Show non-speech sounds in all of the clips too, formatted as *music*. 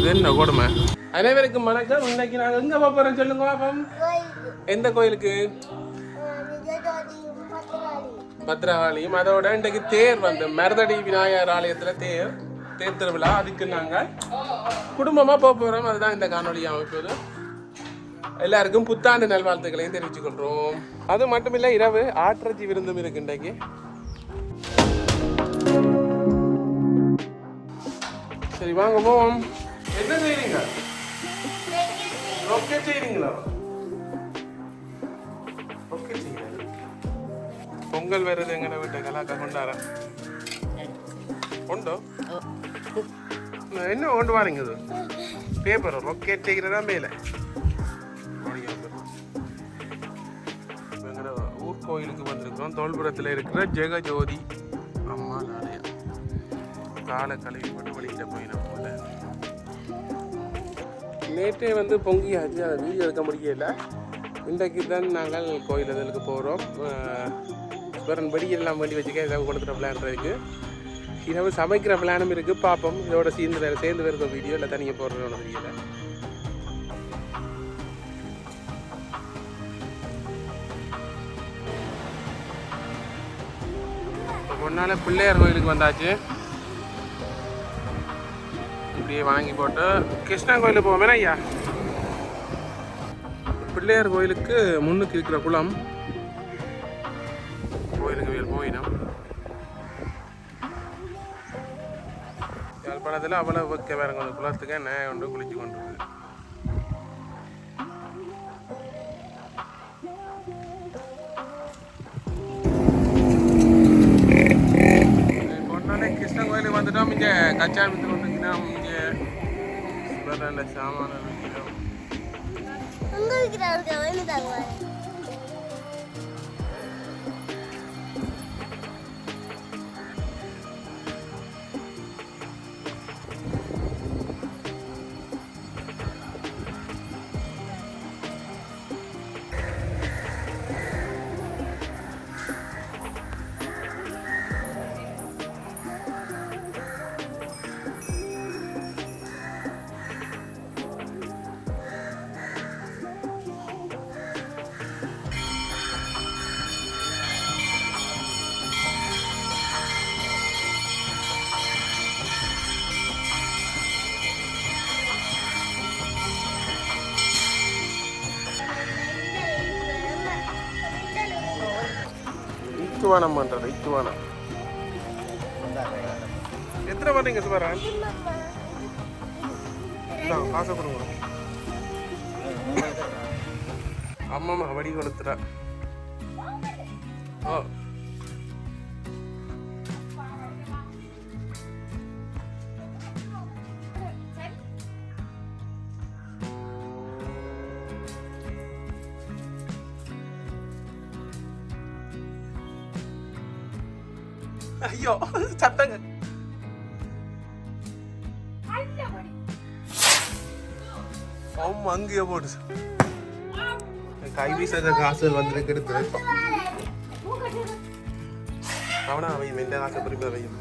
இது என்ன கொடுமை? அனைவருக்கும் வணக்கம். இன்னைக்கு நாங்கள் எங்கே போக போகிறோம் சொல்லுங்க பாப்போம். எந்த கோயிலுக்கு? பத்ரகாளியும் அதோட இன்றைக்கு தேர் வந்து மருதடி விநாயகர் ஆலயத்தில் தேர் தேர் திருவிழா. அதுக்கு நாங்கள் குடும்பமாக போக போகிறோம் அதுதான் இந்த காணொலி அமைப்பது எல்லாருக்கும் புத்தாண்டு நல்வாழ்த்துக்களையும் தெரிவித்துக் கொள்கிறோம் அது மட்டும் இல்லை இரவு ஆற்றச்சி விருந்தும் இருக்கு இன்றைக்கு. சரி வாங்க போவோம். என்ன செய்றீங்க? ரொக்கெட் செய்றீங்களா? ரொக்கெட் செய்யறது பொங்கல் வருது எங்கட வீட்டை கலாக்கா கொண்டாட. உண்டோ? என்ன கொண்டு வாரீங்க இது? பேப்பர் ரொக்கெட் செய்கிறதா மேலே? ஊர் கோயிலுக்கு வந்திருக்கிறோம். தோல்புரத்தில் இருக்கிற ஜெகஜோதி அம்மா ஆலயம் காலை கழுவி நேற்றே வந்து பொங்கியாச்சு அதை வீடியோ எடுக்க முடியல. இன்றைக்கு தான் நாங்கள் கோயில் இதழுக்கு போகிறோம் வெறும் வெடியெல்லாம் வேண்டி வச்சுக்க ஏதாவது கொடுத்துட்ட பிளான் இருக்கு. இரவு சமைக்கிற பிளானும் இருக்குது பார்ப்போம். இதோட சேர்ந்து வேறு சேர்ந்து வருகிற வீடியோ இல்லை தனியாக போடுறோன்னு தெரியல இப்போ பிள்ளையார் கோயிலுக்கு வந்தாச்சு. அப்படியே வாங்கி போட்டு கிருஷ்ணன் கோயிலுக்கு போவோமே. ஐயா. பிள்ளையார் கோயிலுக்கு முன்னுக்கு இருக்கிற குளம். கோயிலுக்கு வேறு போயிடும் யாழ்ப்பாணத்தில் அவ்வளோ வைக்க வேற கொஞ்சம் குளத்துக்கு என்ன கொண்டு குளிச்சு கொண்டு இருக்கு. கோயிலுக்கு வந்துட்டோம். இங்கே கச்சாமி வித்து கொண்டிருக்கீங்கன்னா சாமான விற்கிறோம் வீட்டுல வேணும் தாங்க பண்ணுறது இத்துவானம். எத்தனை பண்ணுறீங்க சிவரான் இந்தாங்க, காசை கொடுங்க. அம்மா வடி கொடுத்துட்டா. ஓ. ஐயோ சத்தங்க அம்மா அங்கேயே போட்டு கை வீசாத காசுகள் வந்து எடுத்து அவனா அவையும் எந்த காசை குறிப்பா அவையும்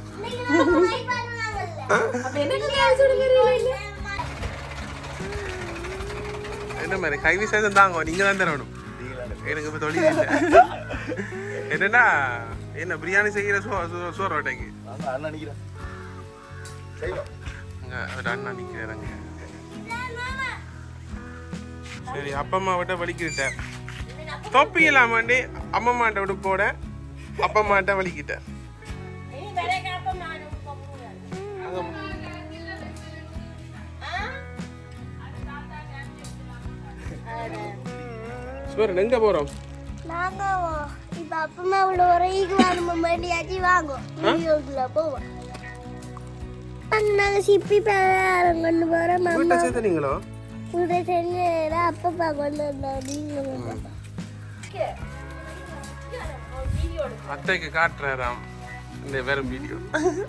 என்ன மாதிரி கை வீசாத தாங்க நீங்க தான் தரணும் எனக்கு இப்போ தொழில் இல்லை என்னன்னா என்ன பிரியாணி செய்கிற சோ சோ- சோறு ஓட்டைக்கு இங்க ஒரு அண்ணா நிற்கிறாங்க சரி அப்பா அம்மா விட்ட வலிக்கிட்டேன் தொப்பி இல்லாம வேண்டி அம்மம்மாட்ட விட்டு போட. அப்பா அம்மாட்ட வலிக்கிட்டேன் சுவரன் எங்க போறோம்? நாங்க இப்ப அப்பமா உள்ள வரைக்கு வாங்க வேண்டியாச்சு வாங்கும் வீடியோக்குள்ள போவோம் அங்க நாங்க சிப்பி பேரம் கொண்டு போறோம் வீட்டை சேர்த்துனீங்களோ உள்ள செஞ்சு அப்பப்பா கொண்டு வந்தோம் நீங்க அத்தைக்கு காட்டுறாராம் இந்த வெறும் வீடியோ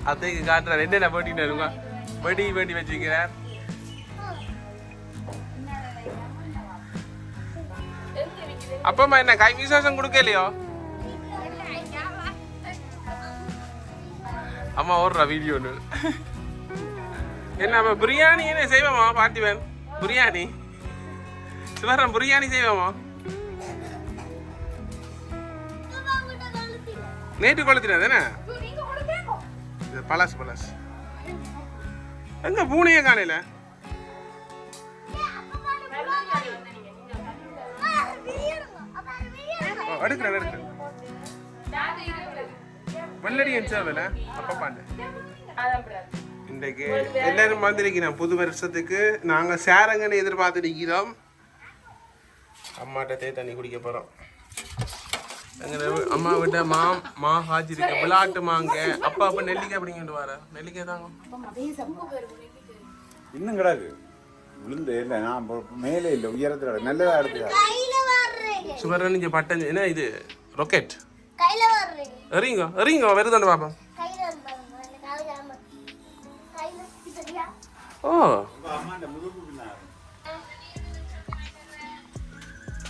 அத்தைக்கு காட்டுறாரு என்னென்ன போட்டின்னு இருங்க வெடி வெடி வச்சுக்கிறார் அப்பமா என்ன கை விசேஷம் கொடுக்கலையோ அம்மா ஓடுறா வீடியோன்னு என்ன அப்ப பிரியாணி என்ன செய்வோமா பார்த்திபன் பிரியாணி. சிவரம் பிரியாணி செய்வோமா நேற்று கொளுத்தினது என்ன பலாசு பலாசு எங்க பூனையே காணையில எடுக்கிறேன் எடுக்கிறேன். வெள்ளடி என்சாவில அப்பா பாண்டு இன்றைக்கு எல்லாரும் வந்திருக்கிறோம். புது வருஷத்துக்கு நாங்க சேரங்கன்னு எதிர்பார்த்து நிற்கிறோம் அம்மாட்ட தே தண்ணி குடிக்க போறோம். எங்க அம்மா விட்ட மா மா காய்ச்சிருக்க விளாட்டு மாங்க. அப்பா அப்ப நெல்லிக்காய் பிடிங்கிட்டு வர? நெல்லிக்காய் தாங்க. இன்னும் கிடக்கு விழுந்து இல்லை நான் மேலே இல்லை உயரத்தில் கிடக்கு நல்லதா எடுத்து சுவரன் பட்டன் என்ன இது? ராக்கெட் கையில எறிங்க எறிங்க வருதாண்டு பாப்போம் ஓ. அம்மாண்ட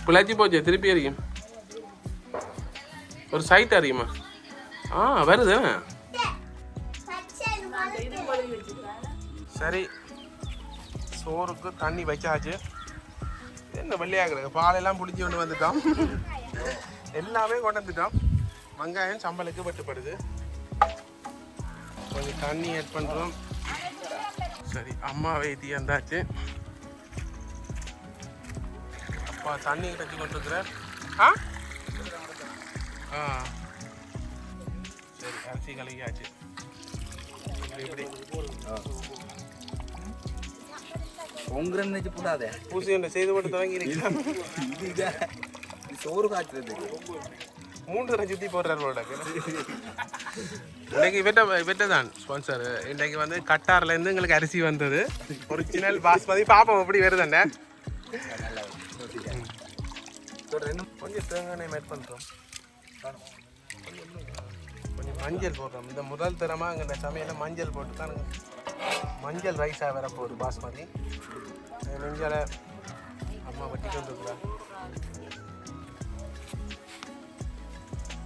பிள்ளாச்சி போச்சு திருப்பி அறியும் ஒரு சைட் அறியுமா ஆ வருது. சரி. சோறுக்கு தண்ணி வச்சாச்சு என்ன வெள்ளையாகுது பாலெல்லாம் பிடிச்சி கொண்டு வந்துட்டோம். எல்லாமே கொண்டு வந்துட்டோம். வெங்காயம் சம்பளுக்கு வெட்டுப்படுது. கொஞ்சம் தண்ணி ஆட் பண்ணுறோம் சரி அம்மா வைத்தி வந்தாச்சு. அப்பா தண்ணி கட்டி கொண்டு இருக்கிறார் ஆ? ஆ. சரி அரிசி கழுவியாச்சு. இப்படி உங்கிற நினைச்சு போடாதே. பூசி செய்து போட்டு இருக்கிறான் சோறு காய்ச்சறதுக்கு. மூன்று தடவை சுற்றி போடுறாரு போல இன்னைக்கு இவட்ட இவட்ட தான் ஸ்பான்சர் இன்னைக்கு வந்து கட்டார்ல இருந்து எங்களுக்கு அரிசி வந்தது. ஒரிஜினல் பாஸ்மதி பாப்போம் எப்படி வருதுண்ணே கொஞ்சம் தேங்காய் மேட் பண்ணுறோம் கொஞ்சம் மஞ்சள் போடுறோம். இந்த முதல் தரமாக எங்கள் சமையல மஞ்சள் போட்டு தான் மஞ்சள் ரைஸாக வர போகுது பாஸ்மதி. நெஞ்சால அம்மா வட்டி கொண்டு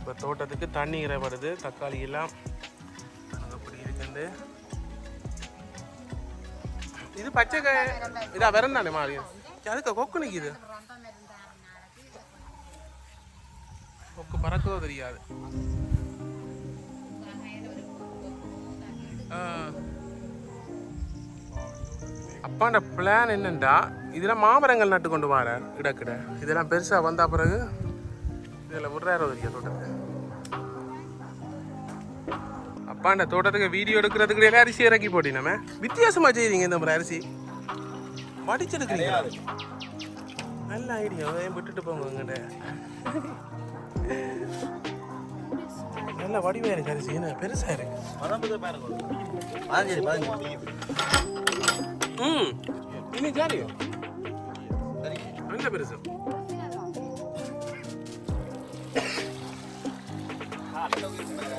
இப்போ தோட்டத்துக்கு தண்ணி இறப்படுது தக்காளி எல்லாம் அப்படி இருக்குது. இது பச்சை காய் இதா வெறம் தானே மாறி? அதுக்கு கொக்கு நிற்கிது கொக்கு பறக்கவும் தெரியாது. ஆ. அப்பாண்ட பிளான் என்னண்டா? இதெல்லாம் மாமரங்கள் நட்டு கொண்டு வார இடக்கிட இதெல்லாம் பெருசாக வந்த பிறகு இதில் விடுறாரோ தெரியாது தோட்டத்தை அப்பாண்ட தோட்டத்துக்கு வீடியோ எடுக்கிறதுக்கு அரிசி இறக்கி போட்டினமே. வித்தியாசமா செய்றீங்க இந்த மாதிரி அரிசி. வடிச்செடுக்கிறீங்களா நல்ல ஐடியா அதையும் விட்டுட்டு போங்க உங்கள்கிட்ட நல்ல வடிவா இருக்கு அரிசி. என்ன பெருசா இருக்கு? ம். இன்னும் ஜாலியோ? நல்ல பெருசு.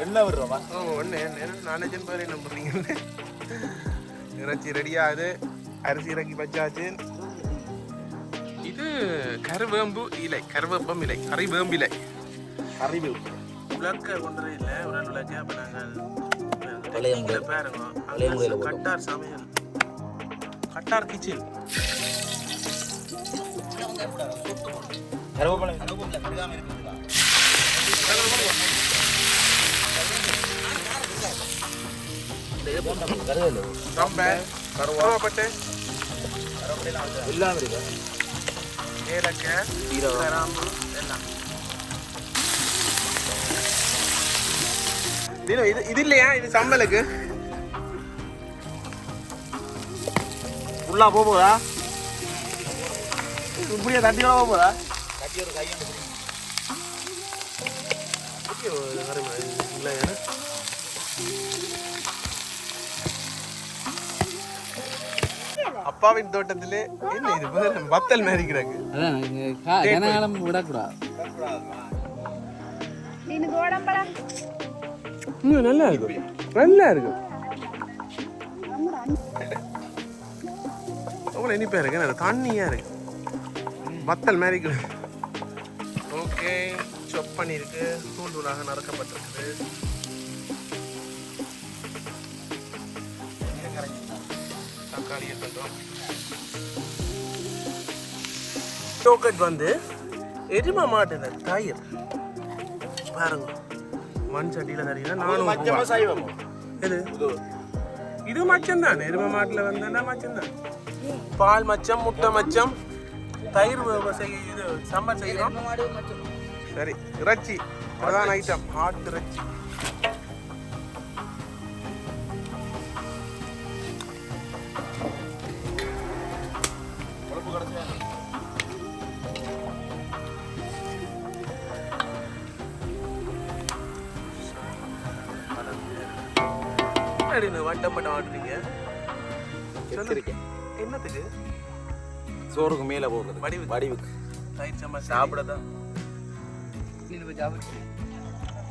என்ன ஒன்று நானேஜன் பேர் என்ன பண்ணுறீங்கன்னு இறைச்சி ரெடியாகுது அரிசி இறக்கி வச்சாச்சு. இது கருவேம்பு இலை கருவேப்பம் இலை கறிவேம்பு இலை. அறிவு உலக்க ஒன்றே இல்லை. உடல் உலக்க அப்போ நாங்கள் பழைய. பாருங்க. கட்டார் சமையல். கட்டார் கிச்சன் கருவேப்பிலை கருவேப்பிலை ரொம்ப கருவாப்பட்டு எல்லாம் இருக்கு ஏலக்காய் சீரகம். கிராம்பு எல்லாம் தீனு, இது இது இல்லையா இது சம்பலுக்கு ஃபுல்லா போக போதா இப்படியே தட்டியோட போக போதா கையை அப்பாவின் தோட்டத்திலே என்ன இது? வத்தல் மாதிரி கிடக்கு அதான் விடக்கூடாது. நல்லா இருக்கு நல்லா இருக்கு அவ்வளோ இனிப்பா இருக்கு. அது தண்ணியா இருக்கு. வத்தல் மாதிரி இருக்கு ஓகே சொப் பண்ணியிருக்கு தூள்தூளாக நறுக்கப்பட்டிருக்குது. தக்காளி இருக்கட்டும் வந்து எரும மாட்டுல தயிர் பாருங்க. மண் சட்டியில் தரீங்கன்னா நானும் சைவமோ. எது? இது. மச்சம் தான் எரும மாட்டுல வந்தா மச்சம் தான் பால் மச்சம் முட்டை மச்சம் தயிர் வ- செய் இது சம்பல் செய்கிறோம் சரி இறைச்சி. பிரதான ஐட்டம் ஆட்டு இறைச்சி. என்னடி இந்த ஆடுறீங்க? சொல்லு. என்னத்துக்கு? சோறுக்கு மேல போடுறது. வடிவு. வடிவுக்கு. தயிர் சம்பல் சாப்பிட. தான்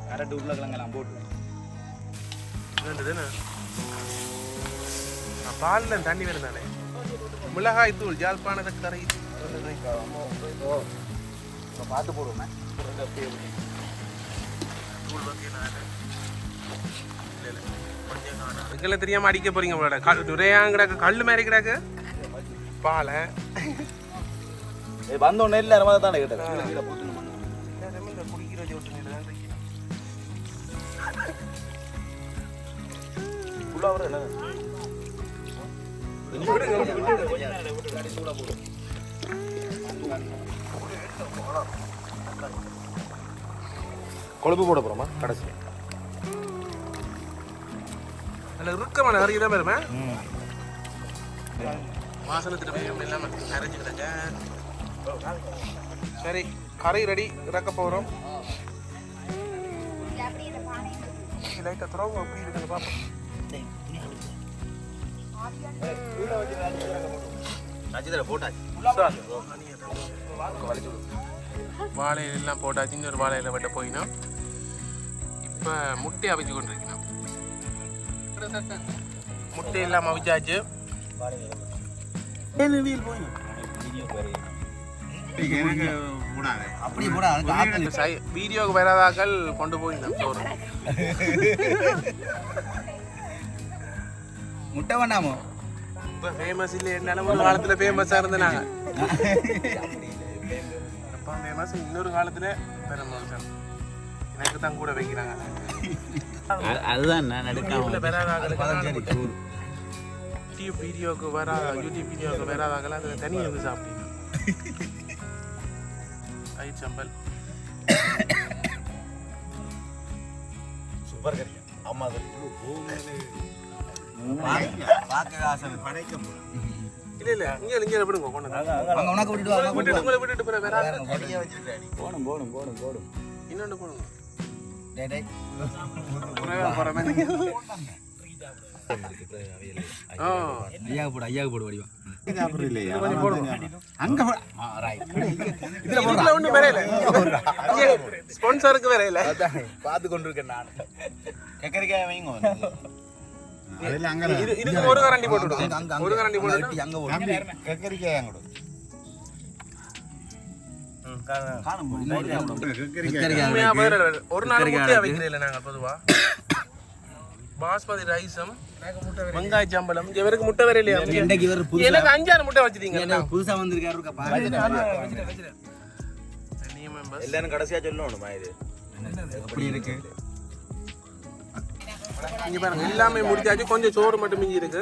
கரெக்ட் உருளைக்கிழங்கெல்லாம் போட்டு வேண்டதுன்னு பாலில் தண்ணி வருந்தானே மிளகாய் தூள் ஜாழ்ப்பாணத்தை கரை. பார்த்து போடுவோமே. தூள் வந்து நான் இல்லை இல்லை. இதுக்கெல்லாம் தெரியாம அடிக்க போறீங்க உங்களோட கல் நிறையா கிடக்கு கல் மாதிரி கிடக்கு பாலை வந்தோடனே எல்லாரும் மாதிரி தானே என்ன கொழுப்பு போட போறோமா? கடைசி. அதில் இறுக்கமான கறி தான் வருமே. வாசனத்தில் இல்லாமல் அரைஞ்சு கிடக்க சரி கறி ரெடி இறக்க போகிறோம் லைட்டாக துறவு எப்படி இருக்குன்னு பார்ப்போம். நட்சத்திரம் போட்டாச்சு இன்னொரு வாழையில வெட்ட போயினா இப்போ முட்டை அவிச்சு கொண்டிருக்கணும் முட்டை எல்லாம் அவிச்சாச்சு வீடியோக்கு வராதாக்கள் கொண்டு சோறு முட்டை வேண்டாமோ? இப்போ ஃபேமஸ் இல்லை என்னாலும் ஒரு காலத்தில் ஃபேமஸாக இருந்தாங்க *laughs* அப்போ ஃபேமஸ் இன்னொரு காலத்தில் பெருமாள் எனக்கு தான் கூட வைக்கிறாங்க அதுதான் நான் வராதாக்களுக்கு யூடியூப் வீடியோக்கு வரா யூடியூப் வீடியோக்கு வராதாக்கள் அதில் தனியாக வந்து சாப்பிட்டீங்க ஐட் சம்பல். சூப்பர் கறி அம்மா கறி பார்க்க ஆசை படைக்க இல்லை இல்லை. இங்கே இங்கே விடுங்க கொண்டு. அங்க உனக்கு விட்டுட்டு வா விட்டுட்டு உங்களை விட்டுட்டு போகிற வேற கறியை வச்சிருக்காடி போடும் போடும் போடும் போடும். இன்னொன்று போடுங்க ஐயாவுக்கு போடு ஐயாவுக்கு போடு வடிவா ஸ்பான்சருக்கு வரையில பார்த்து கொண்டிருக்கேன் நான் கக்கரிக்காய் வைங்க இது இதுக்கு ஒரு கரண்டி போட்டு ஒரு கரண்டி போட்டு அங்க போடு கக்கரிக்காய் அங்க ஒரு நாள் முட்டையா வைக்கிறீங்களா நாங்க பொதுவா பாஸ்மதி ரைஸும் வெங்காய சம்பளம் இவருக்கு முட்டை வேற இல்லையா இன்னைக்கு இவர் எனக்கு அஞ்சாறு முட்டை வச்சிட்டீங்க புதுசா வந்திருக்காரு நியூ மெம்பர்ஸ் எல்லாரும் கடைசியா சொல்லணும் இது எப்படி இருக்கு இங்க பாருங்க எல்லாமே முடிச்சாச்சு கொஞ்சம் சோறு மட்டும் மிஞ்சி இருக்கு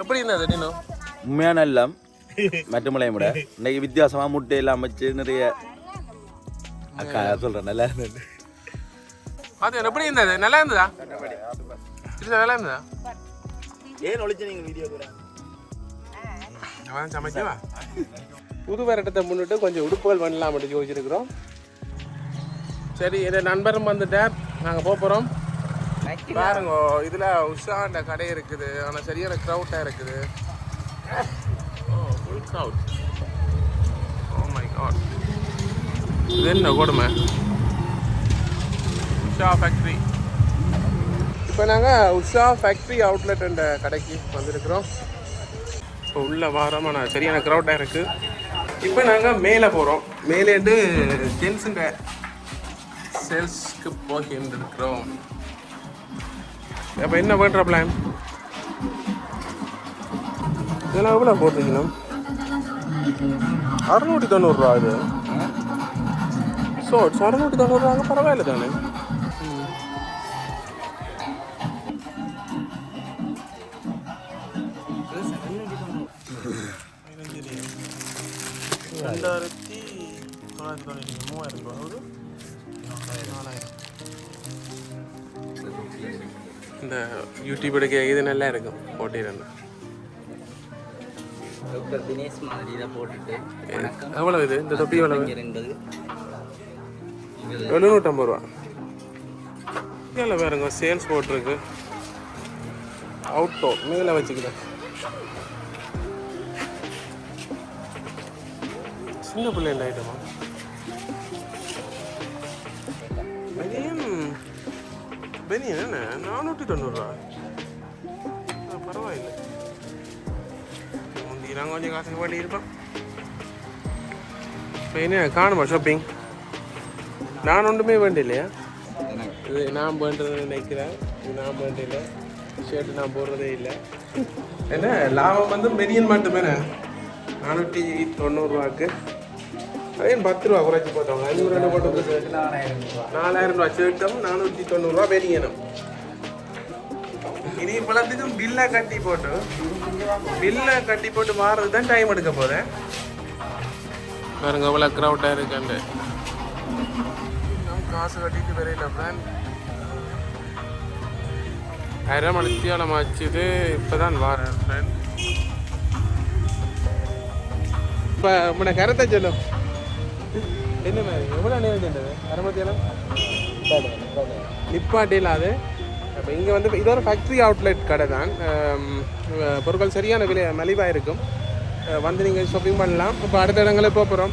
எப்படி இருந்தது நீனும் உண்மையான எல்லாம் மற்ற முளைய முட. இன்னைக்கு வித்தியாசமா முட்டை எல்லாம் வச்சு நிறைய அக்கா சொல்றேன் நல்லா இருந்தது அது எப்படி இருந்தது? நல்லா இருந்ததா? இல்லை நல்லா இருந்ததா? ஏன் ஒளிச்சு நீங்க வீடியோ அவன் சமைக்கவா புது வருடத்தை முன்னிட்டு கொஞ்சம் உடுப்புகள் பண்ணலாம் அப்படி யோசிச்சிருக்கிறோம். சரி என் நண்பரும் வந்துட்டார். நாங்கள் போக போகிறோம் பாருங்க இதில் உஷாண்ட கடை இருக்குது. ஆனால் சரியான க்ரௌட்டாக இருக்குது. Oh full crowd oh my god இது என்ன கொடுமை. உஷா ஃபேக்ட்ரி இப்போ நாங்கள் உஷா ஃபேக்ட்ரி அவுட்லெட் என்ற கடைக்கு வந்திருக்கிறோம். இப்போ உள்ள வாரம் ஆனால் சரியான க்ரௌட்டாக இருக்குது இப்போ நாங்கள் மேலே போகிறோம் மேலேண்டு ஜென்ஸுங்க சேல்ஸ்க்கு போகின்றிருக்கிறோம் அப்போ என்ன பண்ணுற பிளான் இதெல்லாம் எவ்வளோ போட்டிருக்கணும் அறுநூற்றி தொண்ணூறுரூவா இது ஸோ அறுநூற்றி தொண்ணூறுரூவாங்க பரவாயில்ல தானே ரெண்டாயிரத்தி தொள்ளாயிரத்தி தொண்ணூற்றி மூவாயிரம் ரூபாய் ஒரு நாலாயிரம் இந்த யூடியூப் எடுக்க இது நல்லா இருக்கும் போட்டிருந்தேன் டாக்டர் தினேஷ் மாதிரி இதை போட்டுட்டு எவ்வளவு இது? இந்த தொப்பி எவ்வளவு? என்பது எழுநூற்றம்பது ரூபா. இதில் வேறுங்க சேல்ஸ் போட்டிருக்கு. அவுட்டோ மேலே வச்சுக்கிறேன் சின்ன பிள்ளைங்க ஐட்டமா பெனியன் பெனியன் என்ன? நானூற்றி தொண்ணூறுரூவா நாங்கள் கொஞ்சம் காசுக்கு பண்ணி இருப்போம் இப்போ என்ன காணுமா ஷாப்பிங் நான் ஒன்றுமே வேண்டில்லையா இது நான் பண்ணுறது நினைக்கிறேன் இது நான் வேண்டியில்லை ஷர்ட் நான் போடுறதே இல்லை என்ன லாபம் வந்து மெரியன் மட்டுமே நானூற்றி தொண்ணூறுரூவாக்கு அதே பத்து ரூபா குறைச்சி போட்டவங்க அஞ்சூறு ரெண்டு போட்டு நாலாயிரம் ரூபா ஷர்ட்டும் நானூற்றி தொண்ணூறுரூவா பெரியணும் இனி இப்பழத்துக்கும் பில்லை கட்டி போட்டோம் பில்லை கட்டி போட்டு மாறுறது தான் டைம் எடுக்க போகிறேன் பாருங்க எவ்வளோ க்ரௌட்டாக இன்னும் காசு கட்டிட்டு வரையில பிளான் அரை மணித்தியாலம் ஆச்சுது இப்போதான் வாரேன் ஃப்ரெண்ட் இப்போ உங்களோட கருத்தை சொல்லும். என்ன மாதிரி? எவ்வளோ நேரம் அரை மணித்தியாலம் நிப்பாட்டியில் அது. இப்போ இங்கே வந்து இது ஒரு ஃபேக்ட்ரி அவுட்லெட் கடை தான். பொருட்கள் சரியான விலை மலிவாக இருக்கும் வந்து நீங்கள் ஷாப்பிங் பண்ணலாம். இப்போ அடுத்த இடங்களே போக போகிறோம்